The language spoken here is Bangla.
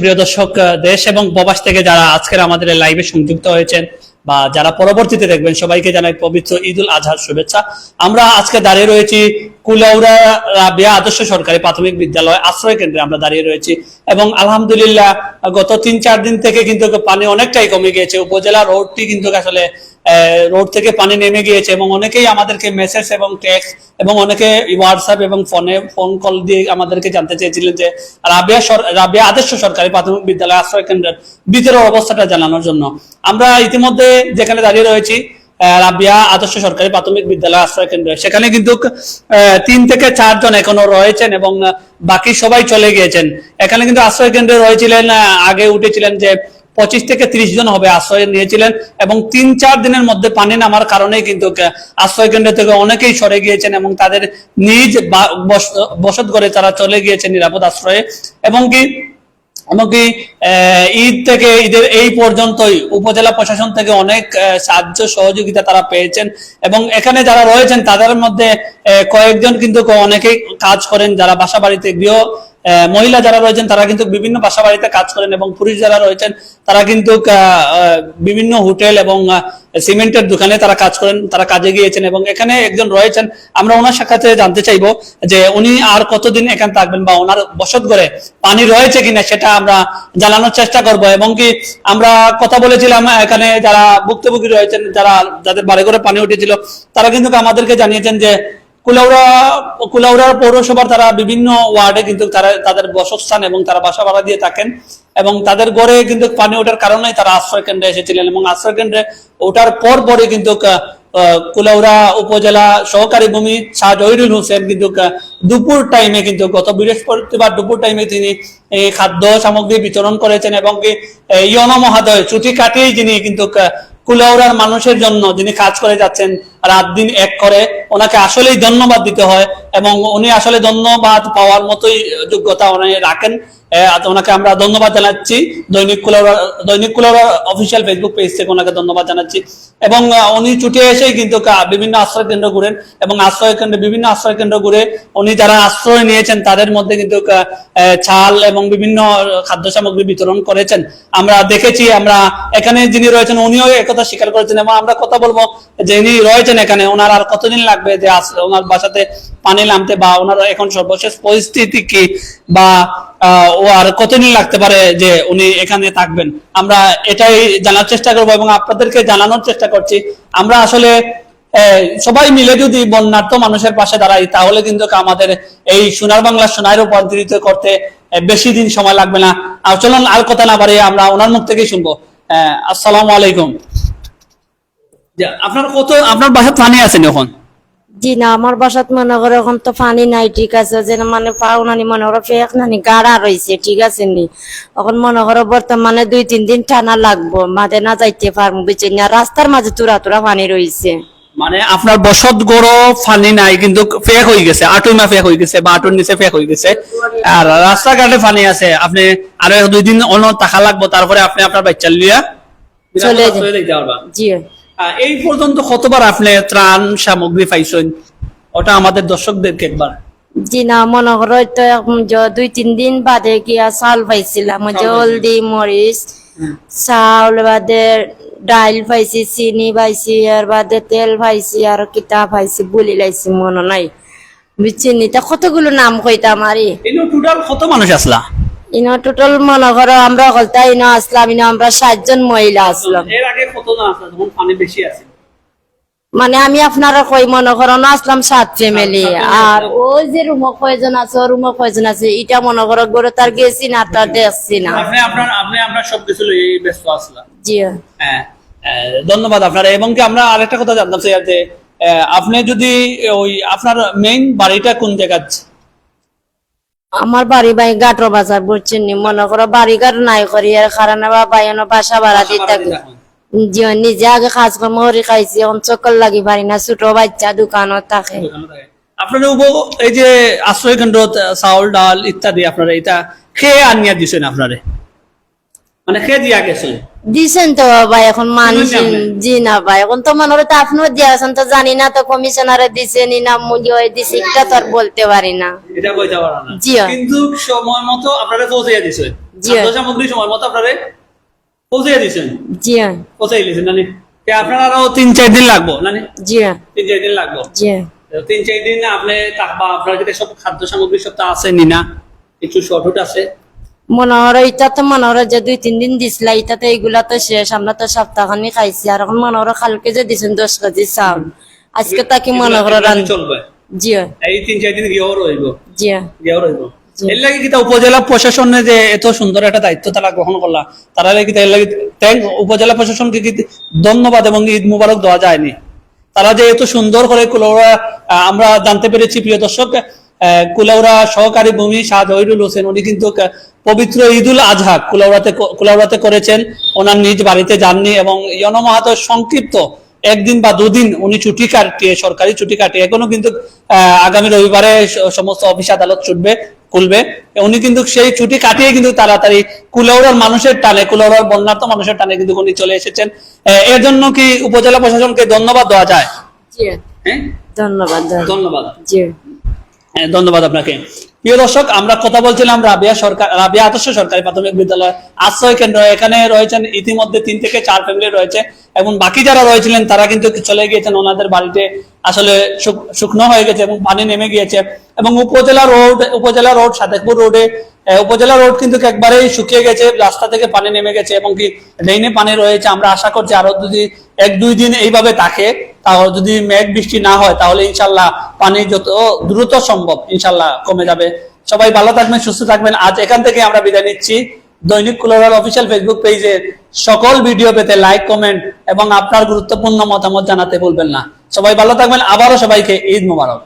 প্রিয় দর্শক দেশ এবং প্রবাস থেকে যারা আজকের আমাদের লাইভে সংযুক্ত হয়েছেন বা যারা পরবর্তীতে দেখবেন, সবাইকে জানাই পবিত্র ঈদ উল আজহার শুভেচ্ছা। আমরা আজকে দাঁড়িয়ে রয়েছি কুলাউরা রাবিয়া আদর্শ সরকারি প্রাথমিক বিদ্যালয় আশ্রয় কেন্দ্রে আমরা দাঁড়িয়ে রয়েছি এবং আলহামদুলিল্লাহ গত তিন চার দিন থেকে কিন্তু পানি অনেকটাই কমে গিয়েছে। উপজেলা রোডটি কিন্তু আসলে রোড থেকে পানি নেমে গিয়েছে এবং অনেকেই আমাদেরকে মেসেজ এবং টেক্সট এবং অনেকে হোয়াটসঅ্যাপ এবং ফোনে ফোন কল দিয়ে আমাদেরকে জানতে চেয়েছিলেন যে রাবিয়া রাবিয়া আদর্শ সরকারি প্রাথমিক বিদ্যালয় আশ্রয় কেন্দ্রের ভিতরের অবস্থাটা জানানোর জন্য। আমরা ইতিমধ্যে যেখানে দাঁড়িয়ে রয়েছি রাবিয়া আদর্শ সরকারি প্রাথমিক বিদ্যালয় আশ্রয় কেন্দ্র। সেখানে কিন্তু তিন থেকে চারজন এখনও রয়েছেন এবং বাকি সবাই চলে গিয়েছেন। এখানে কিন্তু আশ্রয় কেন্দ্রে রয়েছিলেন আগে উঠেছিলেন যে পঁচিশ থেকে ত্রিশ জন হবে, আশ্রয় নিয়েছিলেন এবং তিন, চার দিনের মধ্যে পানি নামার কারণে কিন্তু আশ্রয় কেন্দ্র থেকে অনেকেই সরে গিয়েছেন এবং তাদের নিজ বসত করে তারা চলে গিয়েছেন নিরাপদ আশ্রয়ে এবং কি এমনকি ঈদ থেকে, ঈদের এই পর্যন্তই উপজেলা প্রশাসন থেকে অনেক সাহায্য সহযোগিতা তারা পেয়েছেন এবং এখানে যারা রয়েছেন তাদের মধ্যে কয়েকজন কিন্তু অনেকেই কাজ করেন যারা বাসা বাড়িতে গৃহ মহিলা যারা রয়েছেন, তারা কিন্তু বিভিন্ন বাসা বাড়িতে কাজ করেন এবং পুরুষ যারা রয়েছেন, তারা কিন্তু বিভিন্ন হোটেল এবং সিমেন্টের দোকানে তারা কাজ করেন, তারা কাজে গিয়েছেন এবং এখানে একজন রয়েছেন। আমরা ওনার সাক্ষাতে জানতে চাইব যে উনি আর কতদিন এখানে থাকবেন বা ওনার বসত করে পানি রয়েছে কিনা সেটা আমরা জানানোর চেষ্টা করব এবং কি আমরা কথা বলেছিলাম এখানে যারা ভুক্তভোগী রয়েছেন, যারা, যাদের বাড়ি করে পানি উঠেছিল, তারা কিন্তু আমাদেরকে জানিয়েছেন যে কুলাউড়া কুলাউড়া পৌরসভার তারা বিভিন্ন ওয়ার্ডে কিন্তু তারা, তাদের বসস্থান এবং তারা বাসা ভাড়া দিয়ে থাকেন এবং তাদের গড়ে কিন্তু পানি ওঠার কারণেই তারা আশ্রয় কেন্দ্রে এসেছিলেন এবং আশ্রয় কেন্দ্রে ওঠার পর পরে কিন্তু কুলাউড়া উপজেলা সহকারী ভূমি শাহ জহিরুল হোসেন কিন্তু দুপুর টাইমে কিন্তু গত বৃহস্পতিবার দুপুর টাইমে তিনি এই খাদ্য সামগ্রী বিতরণ করেছেন এবং এই মহাদয় ছুটি কাটিয়েই যিনি কিন্তু কুলাউড়ার মানুষের জন্য যিনি কাজ করে যাচ্ছেন রাত দিন এক করে। ওনাকে আসলেই ধন্যবাদ দিতে হয় এবং উনি আসলে ধন্যবাদ পাওয়ার মতোই যোগ্যতা উনি রাখেন। ওনাকে আমরা ধন্যবাদ জানাচ্ছি। দৈনিক কুলাউড়া দৈনিক কুলাউড়া অফিসিয়াল ফেসবুক পেজ থেকে ওনাকে ধন্যবাদ জানাচ্ছি। এবং উনি ছুটে এসেই কিন্তু বিভিন্ন আশ্রয় কেন্দ্র ঘুরেন এবং আশ্রয় কেন্দ্র, বিভিন্ন আশ্রয় কেন্দ্র ঘুরে উনি যারা আশ্রয় নিয়েছেন তাদের মধ্যে কিন্তু ছাল এবং বিভিন্ন খাদ্য সামগ্রী বিতরণ করেছেন। আমরা দেখেছি, আমরা এখানে যিনি রয়েছেন উনিও একথা স্বীকার করেছেন এবং আমরা কথা বলব যে ইনি রয়েছেন এখানে। ওনার আর কতদিন লাগবে যে ওনার বাসাতে পানি নামতে বা ওনার এখন সর্বশেষ পরিস্থিতি কি? বা ও আর কতদিন লাগতে পারে যে উনি এখানে থাকবেন? আমরা এটাই জানার চেষ্টা করব এবং আপনাদেরকে জানানোর চেষ্টা করছি। আমরা আসলে সবাই মিলে যদি বন্যার্থ মানুষের পাশে দাঁড়াই তাহলে কিন্তু আমাদের এই সোনার বাংলা সোনায় রূপান্তরিত করতে বেশি দিন সময় লাগবে না। আর চলুন আর কথা না বাড়িয়ে আমরা ওনার মুখ থেকেই শুনব। আহ, আসসালামু আলাইকুম। আপনার কত আপনার পানি আছেন এখন? জি না আমার বাসাত মনে করো এখন তো পানি নাই ঠিক আছে যে মানে পাওনানি মনে করো ফেক নানি গাড়া রয়েছে ঠিক আছে নি। এখন মনে করো বর্তমানে দুই তিন দিন টানা লাগবো মাঝে না যাইতে পারব বুঝছি না রাস্তার মাঝে তুরা তুরা পানি রয়েছে মানে আপনার বসত গড় ফানি নাই কিন্তু ফেক হয়ে গেছে আটুমা ফেক হয়ে গেছে বা আটুর নিচে ফেক হয়ে গেছে। আর রাস্তাঘাটে ফানি আছে আপনি আরও দুই দিন অন্য টাকা লাগবো তারপরে আপনি আপনার বাচ্চা লিয়া চলে পারবা। জি। এই পর্যন্ত কতবার আপনি ত্রাণ সামগ্রী পাইছেন? ওটা আমাদের দর্শকদেরকে একবার। জি না মনে করো তো দুই তিন দিন বাদে গিয়া চাল পাইছিলাম। হলদি মরিচ চাউল বাদে ডাইল পাইছি চিনি পাইছি আর বাদে তেল পাইছি আর কিতা পাইছি বলি লাইছি মনে নাই। তা কতগুলো নাম কইতাম আরে। টোটাল কত মানুষ আসলা ইনো টোটাল মনে করো আমরা হলতা ইনো আসলাম ইনো আমরা সাতজন মহিলা আসলাম। এর আগে যখন পানি বেশি আছে। মানে আমি আপনারা কই মনে করো না আসলাম সাত ফ্যামিলি। আর ওই যে রুমো কয়জন আছে ও রুমো কয়জন আছে এটা মনে করো গড়ে তার গেছি না তার দেখছি না। আপনি আপনার আপনি আপনার সবকিছু লইয়ে ব্যস্ত আসলা জি। হ্যাঁ ধন্যবাদ আপনার। এবং কি আমরা আরেকটা কথা জানতাম স্যার যে আপনি যদি ওই আপনার মেইন বাড়িটা কোন জায়গায় আমার বাড়ি ভাই গাটর বাজার বুঝছেন নি? মনে করো বাড়ি ঘর নাই করি আর কারণে বা বাসা ভাড়া দিয়ে থাকি জি নিজে আগে কাজ কর্ম করে খাইছি এখন চক্কর লাগি পারি না ছোট বাচ্চা দোকানত থাকে। আপনার উপ- এই যে আশ্রয় কেন্দ্র চাউল ডাল ইত্যাদি আপনারা এটা খেয়ে আনিয়া দিছেন আপনারে? মানে খেয়ে দিয়া গেছেন? দিছেন তো ভাই এখন মানুষ? জি না ভাই এখন তো মনে হলো তো আপনিও দিয়েছেন তো জানি না তো কমিশনারে দিছেন না মুজি হয়ে দিছে এটা তো আর বলতে পারি না। এটা কইতে পারা না। জি। কিন্তু সময় মতো আপনারা পৌঁছে দিছেন। জি। সামগ্রী সময় মতো আপনারে পৌঁছে দিয়েছেন জি। পৌঁছে দিয়েছেন নানি। কে আপনার আরও তিন চার দিন লাগবো নানি? জি। তিন চার দিন লাগবো। জি। তিন চার দিন আপনি থাকবা আপনার কাছে সব খাদ্য সামগ্রী সব তো আছে নি না? কিছু শর্ট আছে। মনে হয় এটা তো মনে হয় যে দুই তিন দিন দিছিলা এটা তো এইগুলা তো শেষ। আমরা তো সপ্তাহখানি খাইছি। আর এখন মনে হয় কালকে যে দিছেন দশ কেজি চাউল। আজকে তাকে মনে হয় চলবে? জি। এই তিন চার দিন গিয়েও রইব। জি। গিয়েও রইব। এর লাগে কিতা উপজেলা প্রশাসনে যে এত সুন্দর একটা দায়িত্ব তারা গ্রহণ করলা তারা লাগে এর লাগে থ্যাংক উপজেলা প্রশাসনকে কি ধন্যবাদ এবং ঈদ মুবারক দেওয়া যায়নি? তারা যে এত সুন্দর করে আমরা জানতে পেরেছি প্রিয় দর্শক আহ, কুলাউড়া সহকারী ভূমি শাহ জহিরুল হোসেন উনি কিন্তু পবিত্র ঈদুল আজহা কুলাউড়াতে ক- কুলাউড়াতে করেছেন। ওনার নিজ বাড়িতে যাননি এবং ইয়নো মাহাতো সংক্ষিপ্ত একদিন বা দুদিন উনি ছুটি কাটিয়ে সরকারি ছুটি কাটিয়ে এখনও কিন্তু আগামী রবিবারে সমস্ত অফিস আদালত ছুটবে খুলবে। উনি কিন্তু সেই ছুটি কাটিয়ে কিন্তু তাড়াতাড়ি কুলাউড়ার মানুষের টানে কুলাউড়ার বন্যার্থ মানুষের টানে কিন্তু উনি চলে এসেছেন। এর জন্য কি উপজেলা প্রশাসনকে ধন্যবাদ দেওয়া যায়? হ্যাঁ? ধন্যবাদ। ধন্যবাদ। জি। ধন্যবাদ আপনাকে। প্রিয় দর্শক, আমরা কথা বলছিলাম রাবিয়া সরকার, রাবিয়া আদর্শ সরকারি প্রাথমিক বিদ্যালয় আশ্রয় কেন্দ্র। এখানে রয়েছেন ইতিমধ্যে তিন থেকে চার ফ্যামিলি রয়েছে এবং বাকি যারা রয়েছিলেন, তারা কিন্তু চলে গিয়েছেন। ওনাদের বাড়িতে আসলে শুকনো হয়ে গেছে এবং পানি নেমে গিয়েছে। এবং উপজেলা রোড উপজেলা রোড, সাদেকপুর রোডে উপজেলা রোড কিন্তু একবারেই শুকিয়ে গেছে, রাস্তা থেকে পানি নেমে গেছে এবং কি ড্রেনে পানি রয়েছে। আমরা আশা করছি আরও যদি এক দুই দিন এইভাবে থাকে তাহলে যদি মেঘ বৃষ্টি না হয়, তাহলে ইনশাল্লাহ পানি যত দ্রুত সম্ভব ইনশাল্লাহ কমে যাবে। সবাই ভালো থাকবেন, সুস্থ থাকবেন। আজ এখান থেকে আমরা বিদায় নিচ্ছি। দৈনিক কুলোরাল অফিসিয়াল ফেসবুক পেজে সকল ভিডিও পেতে লাইক কমেন্ট এবং আপনার গুরুত্বপূর্ণ মতামত জানাতে ভুলবেন না। সবাই ভালো থাকবেন। আবারও সবাইকে ঈদ মোবারক।